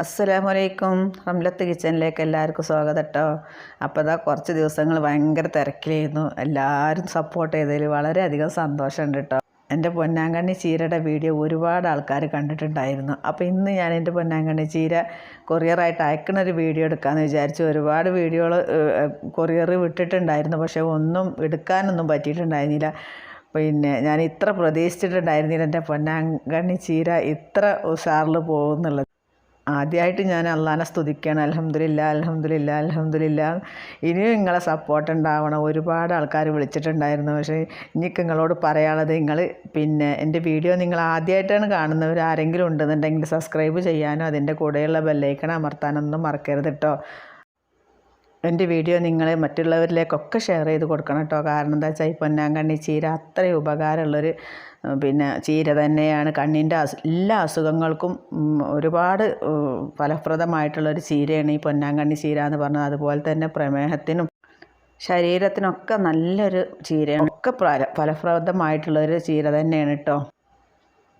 അസ്സലാമലൈക്കും. റംലത്ത് കിച്ചണിലേക്ക് എല്ലാവർക്കും സ്വാഗതം കേട്ടോ അപ്പോൾ ഇതാ കുറച്ച് ദിവസങ്ങൾ ഭയങ്കര തിരക്കിലായിരുന്നു. എല്ലാവരും സപ്പോർട്ട് ചെയ്തതിൽ വളരെയധികം സന്തോഷമുണ്ട് കേട്ടോ എന്റെ പൊന്നാങ്കണ്ണി ചീരയുടെ വീഡിയോ ഒരുപാട് ആൾക്കാർ കണ്ടിട്ടുണ്ടായിരുന്നു. അപ്പോൾ ഇന്ന് ഞാൻ എന്റെ പൊന്നാങ്കണ്ണി ചീര കൊറിയറായിട്ട് അയക്കണൊരു വീഡിയോ എടുക്കാമെന്ന് വിചാരിച്ചു. ഒരുപാട് വീഡിയോകൾ കൊറിയർ വിട്ടിട്ടുണ്ടായിരുന്നു. പക്ഷേ ഒന്നും എടുക്കാനൊന്നും പറ്റിയിട്ടുണ്ടായിരുന്നില്ല. പിന്നെ ഞാൻ ഇത്ര പ്രതീക്ഷിച്ചിട്ടുണ്ടായിരുന്നില്ല എന്റെ പൊന്നാങ്കണ്ണി ചീര ഇത്ര ഉഷാറിൽ പോകുന്നുള്ളത്. ആദ്യമായിട്ട് ഞാൻ അള്ളാനെ സ്തുതിക്കുകയാണ് അലഹമ്മദില്ല അലഹമ്മദില്ല അലഹമ്മദില്ല ഇനിയും നിങ്ങളെ സപ്പോർട്ട് ഉണ്ടാവണം. ഒരുപാട് ആൾക്കാർ വിളിച്ചിട്ടുണ്ടായിരുന്നു. പക്ഷേ എനിക്ക് നിങ്ങളോട് പറയാനുള്ളത് നിങ്ങൾ പിന്നെ എന്റെ വീഡിയോ നിങ്ങൾ ആദ്യമായിട്ടാണ് കാണുന്നവർ ആരെങ്കിലും ഉണ്ടെന്നുണ്ടെങ്കിൽ സബ്സ്ക്രൈബ് ചെയ്യാനോ അതിന്റെ കൂടെയുള്ള ബെല്ലൈക്കൺ അമർത്താനൊന്നും മറക്കരുത് കേട്ടോ എന്റെ വീഡിയോ നിങ്ങൾ മറ്റുള്ളവരിലേക്കൊക്കെ ഷെയർ ചെയ്ത് കൊടുക്കണം കേട്ടോ. കാരണം എന്താ വെച്ചാൽ ഈ പൊന്നാങ്കണ്ണി ചീര അത്രയും ഉപകാരമുള്ളൊരു പിന്നെ ചീര തന്നെയാണ്. കണ്ണിന്റെ എല്ലാ അസുഖങ്ങൾക്കും ഒരുപാട് ഫലപ്രദമായിട്ടുള്ളൊരു ചീരയാണ് ഈ പൊന്നാങ്കണ്ണി ചീര എന്ന് പറഞ്ഞത് അതുപോലെ തന്നെ പ്രമേഹത്തിനും ശരീരത്തിനൊക്കെ നല്ലൊരു ചീരയാണ്. ഒക്കെ ഫല ഫലപ്രദമായിട്ടുള്ളൊരു ചീര തന്നെയാണ് കേട്ടോ.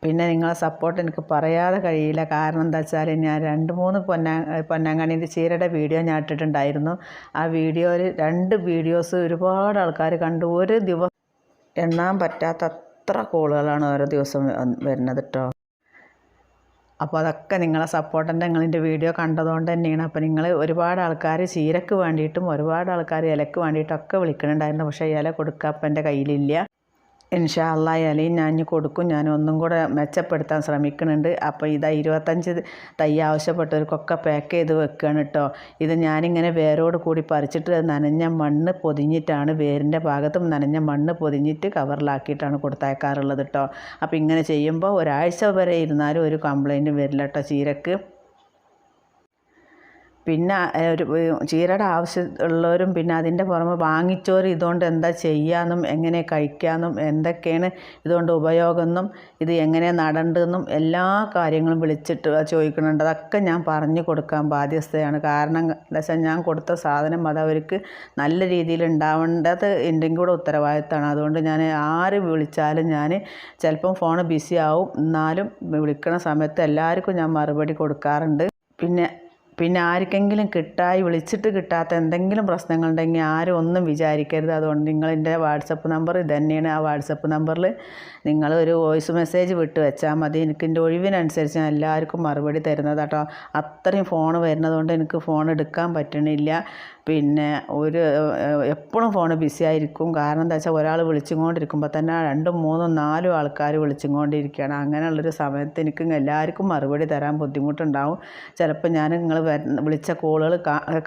പിന്നെ നിങ്ങളെ സപ്പോർട്ട് എനിക്ക് പറയാതെ കഴിയില്ല. കാരണം എന്താ വെച്ചാൽ ഞാൻ രണ്ട് മൂന്ന് പൊന്നാ പൊന്നാങ്കണ്ണീന്റെ ചീരയുടെ വീഡിയോ ഞാൻ ഇട്ടിട്ടുണ്ടായിരുന്നു. ആ വീഡിയോയിൽ രണ്ട് വീഡിയോസ് ഒരുപാട് ആൾക്കാർ കണ്ടു. ഒരു ദിവസം എണ്ണാൻ പറ്റാത്ത അത്ര കോളുകളാണ് ഓരോ ദിവസം വരുന്നത് കേട്ടോ അപ്പോൾ അതൊക്കെ നിങ്ങളെ സപ്പോർട്ടന്റെ നിങ്ങളിന്റെ വീഡിയോ കണ്ടതുകൊണ്ട് തന്നെയാണ്. അപ്പോൾ നിങ്ങൾ ഒരുപാട് ആൾക്കാർ ചീരക്ക് വേണ്ടിയിട്ടും ഒരുപാട് ആൾക്കാർ ഇലക്ക് വേണ്ടിയിട്ടൊക്കെ വിളിക്കുന്നുണ്ടായിരുന്നു പക്ഷേ ഇല കൊടുക്കാൻ അപ്പം എന്റെ കയ്യിലില്ല. ഇൻഷാ അല്ലാ ഇലയും ഞാൻ കൊടുക്കും. ഞാൻ ഒന്നും കൂടെ മെച്ചപ്പെടുത്താൻ ശ്രമിക്കുന്നുണ്ട്. അപ്പോൾ ഇതാ ഇരുപത്തഞ്ച് തൈ ആവശ്യപ്പെട്ടവർക്കൊക്കെ പാക്ക് ചെയ്ത് വെക്കുകയാണ് കേട്ടോ ഇത് ഞാനിങ്ങനെ വേരോട് കൂടി പറിച്ചിട്ട് നനഞ്ഞ മണ്ണ് പൊതിഞ്ഞിട്ടാണ് വേരിന്റെ ഭാഗത്തും നനഞ്ഞ മണ്ണ് പൊതിഞ്ഞിട്ട് കവറിലാക്കിയിട്ടാണ് കൊടുത്തയക്കാറുള്ളത് കേട്ടോ അപ്പോൾ ഇങ്ങനെ ചെയ്യുമ്പോൾ ഒരാഴ്ച വരെ ഇരുന്നാലും ഒരു കംപ്ലൈന്റും വരില്ല കേട്ടോ ചീരക്ക്. പിന്നെ ഒരു ചീരയുടെ ആവശ്യമുള്ളവരും പിന്നെ അതിന്റെ പുറമെ വാങ്ങിച്ചവർ ഇതുകൊണ്ട് എന്താ ചെയ്യാമെന്നും എങ്ങനെ കഴിക്കാമെന്നും എന്തൊക്കെയാണ് ഇതുകൊണ്ട് ഉപയോഗമെന്നും ഇത് എങ്ങനെ നടണ്ടെന്നും എല്ലാ കാര്യങ്ങളും വിളിച്ചിട്ട് ചോദിക്കുന്നുണ്ട്. അതൊക്കെ ഞാൻ പറഞ്ഞു കൊടുക്കാൻ ബാധ്യസ്ഥയാണ്. കാരണം എന്താ വെച്ചാൽ ഞാൻ കൊടുത്ത സാധനം അത് അവർക്ക് നല്ല രീതിയിൽ ഉണ്ടാവേണ്ടത് ഉണ്ടെങ്കിൽ കൂടെ ഉത്തരവാദിത്തമാണ്. അതുകൊണ്ട് ഞാൻ ആര് വിളിച്ചാലും ഞാൻ ചിലപ്പം ഫോൺ ബിസി ആവും. എന്നാലും വിളിക്കുന്ന സമയത്ത് എല്ലാവർക്കും ഞാൻ മറുപടി കൊടുക്കാറുണ്ട്. പിന്നെ പിന്നെ ആർക്കെങ്കിലും കിട്ടായി വിളിച്ചിട്ട് കിട്ടാത്ത എന്തെങ്കിലും പ്രശ്നങ്ങളുണ്ടെങ്കിൽ ആരും ഒന്നും വിചാരിക്കരുത്. അതുകൊണ്ട് നിങ്ങളെന്റെ വാട്സപ്പ് നമ്പർ ഇതന്നെയാണ്. തന്നെയാണ് ആ വാട്സപ്പ് നമ്പറിൽ നിങ്ങൾ ഒരു വോയിസ് മെസ്സേജ് വിട്ട് വെച്ചാൽ മതി. എനിക്ക് എന്റെ ഒഴിവിനനുസരിച്ച് ഞാൻ എല്ലാവർക്കും മറുപടി തരുന്നത് കേട്ടോ. അത്രയും ഫോൺ വരുന്നതുകൊണ്ട് എനിക്ക് ഫോൺ എടുക്കാൻ പറ്റണില്ല. പിന്നെ ഒരു എപ്പോഴും ഫോൺ ബിസി ആയിരിക്കും. കാരണം എന്താ വെച്ചാൽ ഒരാൾ വിളിച്ചുകൊണ്ടിരിക്കുമ്പോൾ തന്നെ രണ്ടും മൂന്നും നാലും ആൾക്കാർ വിളിച്ചുകൊണ്ടിരിക്കുകയാണ്. അങ്ങനെയുള്ളൊരു സമയത്ത് എനിക്ക് എല്ലാവർക്കും മറുപടി തരാൻ ബുദ്ധിമുട്ടുണ്ടാവും. ചിലപ്പോൾ ഞാൻ നിങ്ങൾ വിളിച്ച കോളുകൾ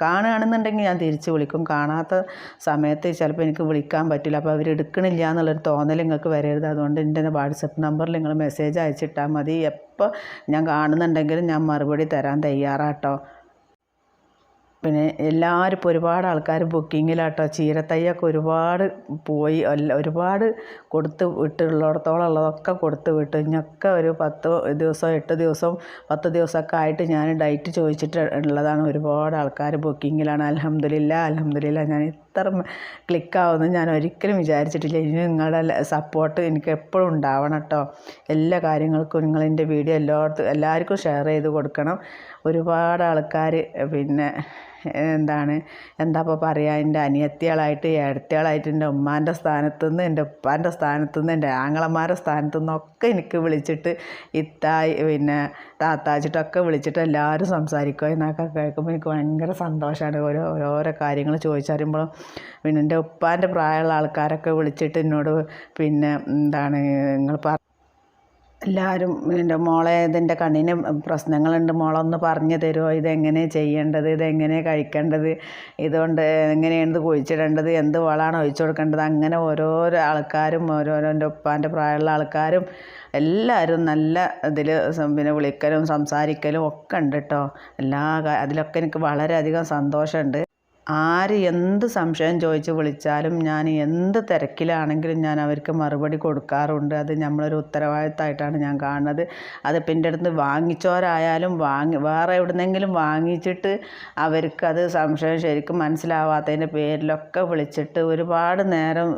കാണുകയാണെന്നുണ്ടെങ്കിൽ ഞാൻ തിരിച്ച് വിളിക്കും. കാണാത്ത സമയത്ത് ചിലപ്പോൾ എനിക്ക് വിളിക്കാൻ പറ്റില്ല. അപ്പോൾ അവർ എടുക്കണില്ല എന്നുള്ളൊരു തോന്നൽ നിങ്ങൾക്ക് വരരുത്. അതുകൊണ്ട് എന്റെ വാട്സപ്പ് നമ്പറിൽ നിങ്ങൾ മെസ്സേജ് അയച്ചിട്ടാൽ മതി. എപ്പോൾ ഞാൻ കാണുന്നുണ്ടെങ്കിലും ഞാൻ മറുപടി തരാൻ തയ്യാറാട്ടോ. പിന്നെ എല്ലാവരും ഇപ്പോൾ ഒരുപാട് ആൾക്കാർ ബുക്കിങ്ങിലാട്ടോ. ചീരത്തയ്യൊക്കെ ഒരുപാട് പോയി ഒരുപാട് കൊടുത്ത് വിട്ടുള്ളിടത്തോളം ഉള്ളതൊക്കെ കൊടുത്ത് വിട്ടു. ഇനിയൊക്കെ ഒരു പത്ത് ദിവസം എട്ട് ദിവസം പത്ത് ദിവസമൊക്കെ ആയിട്ട് ഞാൻ ഡയറ്റ് ചോദിച്ചിട്ട് ഉള്ളതാണ്. ഒരുപാട് ആൾക്കാർ ബുക്കിങ്ങിലാണ്. അലഹമ്മദില്ല അലഹമ്മദില്ല ഞാൻ ഇത്ര ക്ലിക്കാവുമെന്ന് ഞാൻ ഒരിക്കലും വിചാരിച്ചിട്ടില്ല. ഇനി നിങ്ങളുടെ സപ്പോർട്ട് എനിക്ക് എപ്പോഴും ഉണ്ടാവണം കേട്ടോ. എല്ലാ കാര്യങ്ങൾക്കും നിങ്ങളെന്റെ വീഡിയോ എല്ലായിടത്തും എല്ലാവർക്കും ഷെയർ ചെയ്ത് കൊടുക്കണം. ഒരുപാട് ആൾക്കാർ പിന്നെ എന്താണ് എന്താ ഇപ്പോൾ പറയുക എന്റെ അനിയത്തികളായിട്ട് ഏടത്തികളായിട്ട് എന്റെ ഉമ്മാന്റെ സ്ഥാനത്തു നിന്ന് എന്റെ ഉപ്പാന്റെ സ്ഥാനത്തു നിന്ന് എന്റെ ആങ്ങളമാരുടെ സ്ഥാനത്തു നിന്നൊക്കെ എനിക്ക് വിളിച്ചിട്ട് ഇത്തായി പിന്നെ താത്താച്ചിട്ടൊക്കെ വിളിച്ചിട്ട് എല്ലാവരും സംസാരിക്കുക എന്നൊക്കെ കേൾക്കുമ്പോൾ എനിക്ക് ഭയങ്കര സന്തോഷമാണ് ഓരോ ഓരോരോ കാര്യങ്ങൾ ചോദിച്ചറിയുമ്പോഴും പിന്നെ എന്റെ ഉപ്പാന്റെ പ്രായമുള്ള ആൾക്കാരൊക്കെ വിളിച്ചിട്ട് എന്നോട് പിന്നെ എന്താണ് നിങ്ങൾ പറ എല്ലാവരും എന്റെ മോളെ ഇതിന്റെ കണ്ണിന് പ്രശ്നങ്ങളുണ്ട്. മോളൊന്ന് പറഞ്ഞു തരുമോ ഇതെങ്ങനെ ചെയ്യേണ്ടത്? ഇതെങ്ങനെ കഴിക്കേണ്ടത്? ഇതുകൊണ്ട് എങ്ങനെയാണ് ഇത് കുഴിച്ചിടേണ്ടത്? എന്ത് വളമാണ് ഒഴിച്ചു കൊടുക്കേണ്ടത്? അങ്ങനെ ഓരോരോ ആൾക്കാരും ഓരോരോ എന്റെ ഉപ്പാന്റെ പ്രായമുള്ള ആൾക്കാരും എല്ലാവരും നല്ല ഇതിൽ പിന്നെ വിളിക്കലും സംസാരിക്കലും ഒക്കെ ഉണ്ട് കേട്ടോ. എല്ലാ അതിലൊക്കെ എനിക്ക് വളരെയധികം സന്തോഷമുണ്ട്. ആര് എന്ത് സംശയം ചോദിച്ച് വിളിച്ചാലും ഞാൻ എന്ത് തിരക്കിലാണെങ്കിലും ഞാൻ അവർക്ക് മറുപടി കൊടുക്കാറുണ്ട്. അത് നമ്മളൊരു ഉത്തരവാദിത്തമായിട്ടാണ് ഞാൻ കാണുന്നത്. അത് എന്റെ അടുത്ത് വാങ്ങിച്ചവരായാലും വാങ്ങി വേറെ എവിടുന്നെങ്കിലും വാങ്ങിച്ചിട്ട് അവർക്കത് സംശയം ശരിക്കും മനസ്സിലാവാത്തതിന്റെ പേരിലൊക്കെ വിളിച്ചിട്ട് ഒരുപാട് നേരം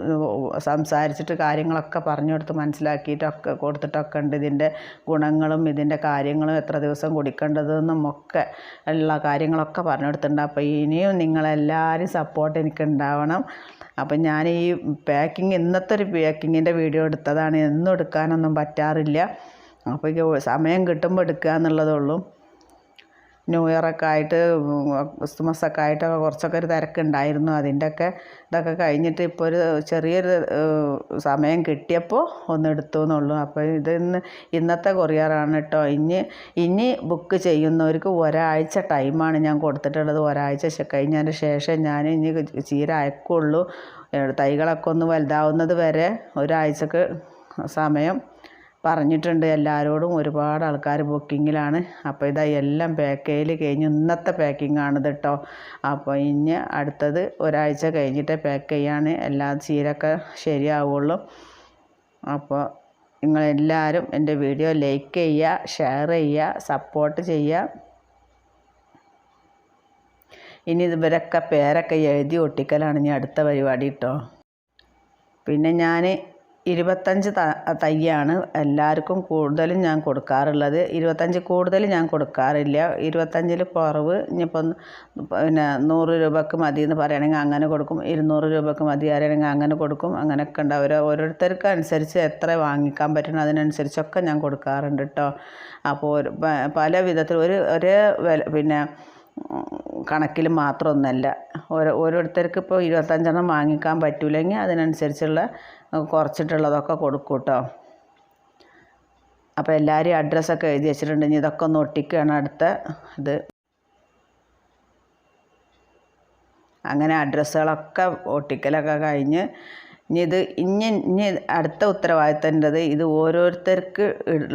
സംസാരിച്ചിട്ട് കാര്യങ്ങളൊക്കെ പറഞ്ഞു കൊടുത്ത് മനസ്സിലാക്കിയിട്ടൊക്കെ കൊടുത്തിട്ടൊക്കെ ഉണ്ട് ഇതിന്റെ ഗുണങ്ങളും ഇതിന്റെ കാര്യങ്ങളും എത്ര ദിവസം കുടിക്കേണ്ടതെന്നും ഒക്കെ ഉള്ള കാര്യങ്ങളൊക്കെ പറഞ്ഞു കൊടുത്തിട്ടുണ്ട്. അപ്പോൾ ഇനിയും നിങ്ങളെല്ലാവരും സപ്പോർട്ട് എനിക്ക് ഉണ്ടാവണം അപ്പം ഞാൻ ഈ പാക്കിങ് ഇന്നത്തെ ഒരു പാക്കിങ്ങിന്റെ വീഡിയോ എടുത്തതാണ്. എന്നും എടുക്കാനൊന്നും പറ്റാറില്ല. അപ്പോൾ സമയം കിട്ടുമ്പോൾ എടുക്കുക എന്നുള്ളതേ ഉള്ളൂ. ന്യൂ ഇയറൊക്കെ ആയിട്ട് ക്രിസ്മസൊക്കെ ആയിട്ടൊക്കെ കുറച്ചൊക്കെ ഒരു തിരക്കുണ്ടായിരുന്നു. അതിന്റെയൊക്കെ ഇതൊക്കെ കഴിഞ്ഞിട്ട് ഇപ്പോൾ ഒരു ചെറിയൊരു സമയം കിട്ടിയപ്പോൾ ഒന്ന് എടുത്തു എന്നുള്ളൂ. അപ്പോൾ ഇത് ഇന്ന് ഇന്നത്തെ കൊറിയറാണ് കേട്ടോ ഇനി ഇനി ബുക്ക് ചെയ്യുന്നവർക്ക് ഒരാഴ്ച ടൈമാണ് ഞാൻ കൊടുത്തിട്ടുള്ളത്. ഒരാഴ്ച കഴിഞ്ഞതിന് ശേഷം ഞാൻ ഇനി ചീര അയക്കുള്ളൂ. തൈകളൊക്കെ ഒന്ന് വലുതാവുന്നത് വരെ ഒരാഴ്ചക്ക് സമയം പറഞ്ഞിട്ടുണ്ട്. എല്ലാവരോടും ഒരുപാട് ആൾക്കാർ ബുക്കിങ്ങിലാണ്. അപ്പോൾ ഇതാ എല്ലാം പാക്കേജിൽ കഴിഞ്ഞ് ഇന്നത്തെ പാക്കിംഗ് ആണ് കേട്ടോ അപ്പോൾ ഇനി അടുത്തത് ഒരാഴ്ച കഴിഞ്ഞിട്ട് പാക്ക് ചെയ്യാണ്. എല്ലാ ചീരൊക്കെ ശരിയാവുള്ളൂ. അപ്പോൾ നിങ്ങളെല്ലാവരും എന്റെ വീഡിയോ ലൈക്ക് ചെയ്യുക ഷെയർ ചെയ്യുക സപ്പോർട്ട് ചെയ്യുക. ഇനി ഇവരൊക്കെ പേരൊക്കെ എഴുതി ഒട്ടിക്കലാണ് ഇനി അടുത്ത പരിപാടി കേട്ടോ പിന്നെ ഞാൻ ഇരുപത്തഞ്ച് തയ്യാണ് എല്ലാവർക്കും കൂടുതലും ഞാൻ കൊടുക്കാറുള്ളത്. ഇരുപത്തഞ്ച് കൂടുതൽ ഞാൻ കൊടുക്കാറില്ല. ഇരുപത്തഞ്ചിൽ കുറവ് ഇനിയിപ്പം പിന്നെ നൂറ് രൂപക്ക് മതി എന്ന് പറയുകയാണെങ്കിൽ അങ്ങനെ കൊടുക്കും. ഇരുന്നൂറ് രൂപക്ക് മതി പറയുകയാണെങ്കിൽ അങ്ങനെ കൊടുക്കും. അങ്ങനെയൊക്കെ ഉണ്ട്. അവർ ഓരോരുത്തർക്ക് അനുസരിച്ച് എത്ര വാങ്ങിക്കാൻ പറ്റണം അതിനനുസരിച്ചൊക്കെ ഞാൻ കൊടുക്കാറുണ്ട് കേട്ടോ. അപ്പോൾ പല വിധത്തിൽ ഒരു ഒരേ പിന്നെ കണക്കിൽ മാത്രമൊന്നുമല്ല ഓരോ ഓരോരുത്തർക്ക് ഇപ്പോൾ ഇരുപത്തഞ്ചെണ്ണം വാങ്ങിക്കാൻ പറ്റൂലെങ്കിൽ അതിനനുസരിച്ചുള്ള കുറച്ചിട്ടുള്ളതൊക്കെ കൊടുക്കും കേട്ടോ അപ്പോൾ എല്ലാവരും അഡ്രസ്സൊക്കെ എഴുതി വെച്ചിട്ടുണ്ട്. ഇനി ഇതൊക്കെ ഒന്ന് ഒട്ടിക്കുകയാണ് അടുത്ത ഇത്. അങ്ങനെ അഡ്രസ്സുകളൊക്കെ ഒട്ടിക്കലൊക്കെ കഴിഞ്ഞ് ഇനി ഇത് ഇനി ഇനി അടുത്ത ഉത്തരവാദിത്തന്റെത് ഇത് ഓരോരുത്തർക്ക്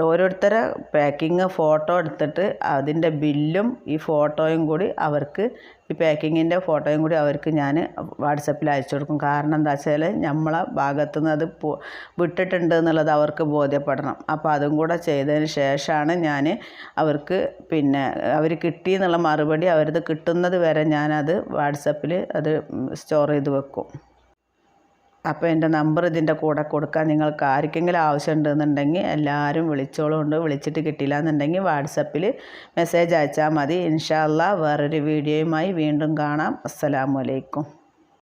ഓരോരുത്തരെ പാക്കിങ് ഫോട്ടോ എടുത്തിട്ട് അതിന്റെ ബില്ലും ഈ ഫോട്ടോയും കൂടി അവർക്ക് ഈ പാക്കിങ്ങിന്റെ ഫോട്ടോയും കൂടി അവർക്ക് ഞാൻ വാട്സപ്പിൽ അയച്ചു കൊടുക്കും. കാരണം എന്താ വെച്ചാൽ നമ്മളെ ഭാഗത്തു നിന്ന് അത് വിട്ടിട്ടുണ്ട് എന്നുള്ളത് അവർക്ക് ബോധ്യപ്പെടണം. അപ്പോൾ അതും കൂടെ ചെയ്തതിന് ശേഷമാണ് ഞാൻ അവർക്ക് പിന്നെ അവർ കിട്ടി എന്നുള്ള മറുപടി അവരത് കിട്ടുന്നത് വരെ ഞാനത് വാട്സപ്പിൽ അത് സ്റ്റോർ ചെയ്ത് വെക്കും. അപ്പോൾ എന്റെ നമ്പർ ഇതിന്റെ കൂടെ കൊടുക്കാൻ നിങ്ങൾക്ക് ആർക്കെങ്കിലും ആവശ്യമുണ്ടെന്നുണ്ടെങ്കിൽ എല്ലാവരും വിളിച്ചോളുണ്ട്. വിളിച്ചിട്ട് കിട്ടില്ല എന്നുണ്ടെങ്കിൽ വാട്സപ്പിൽ മെസ്സേജ് അയച്ചാൽ മതി. ഇൻഷാല്ല വേറൊരു വീഡിയോയുമായി വീണ്ടും കാണാം. അസ്സലാമു അലൈക്കും.